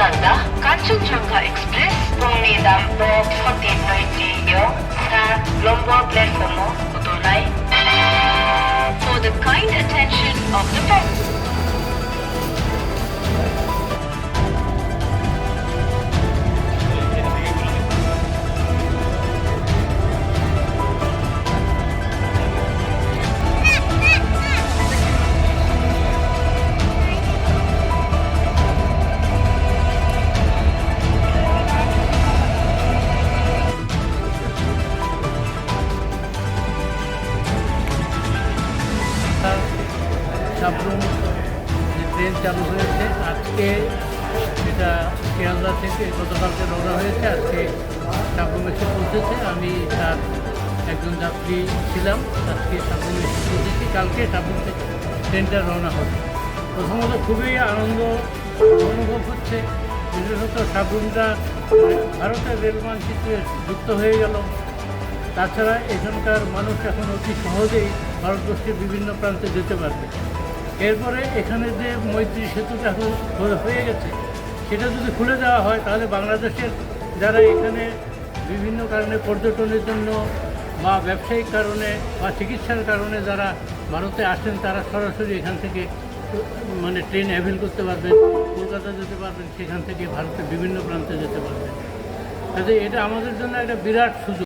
Uganda, Kanchenjunga Express, Pungni Dampo 1490 Year, Sa Lombo Blessomo, Udonai. For the kind attention of the passengers. Sabroom যে train চালু হয়েছে, আজকে এটা শিয়ালদা থেকে গতকালকে রওনা হয়েছে, আজকে সাবরুম এসে পৌঁছেছে। আমি তার একজন যাত্রী ছিলাম, আজকে সাবরুম এসে পৌঁছেছি। কালকে সাবরুম থেকে ট্রেনটা রওনা হবে। প্রথমত খুবই আনন্দ অনুভব হচ্ছে। বিশেষত সাবরুমটা ভারতের রেল মানচিত্রে যুক্ত হয়ে গেল। তাছাড়া এখানকার মানুষ এখন অতি সহজেই ভারতবর্ষের বিভিন্ন প্রান্তে যেতে পারবে। এরপরে এখানে যে মৈত্রী সেতুটা হয়ে- গেছে, সেটা যদি খুলে দেওয়া হয়, তাহলে বাংলাদেশের যারা এখানে বিভিন্ন কারণে পর্যটনের জন্য বা ব্যবসায়িক কারণে বা চিকিৎসার কারণে যারা ভারতে আসেন, তারা সরাসরি এখান থেকে মানে ট্রেন অ্যাভেল করতে পারবেন, কলকাতা যেতে পারবেন, সেখান থেকে ভারতের বিভিন্ন প্রান্তে যেতে পারবেন। কাজে এটা আমাদের জন্য একটা বিরাট সুযোগ।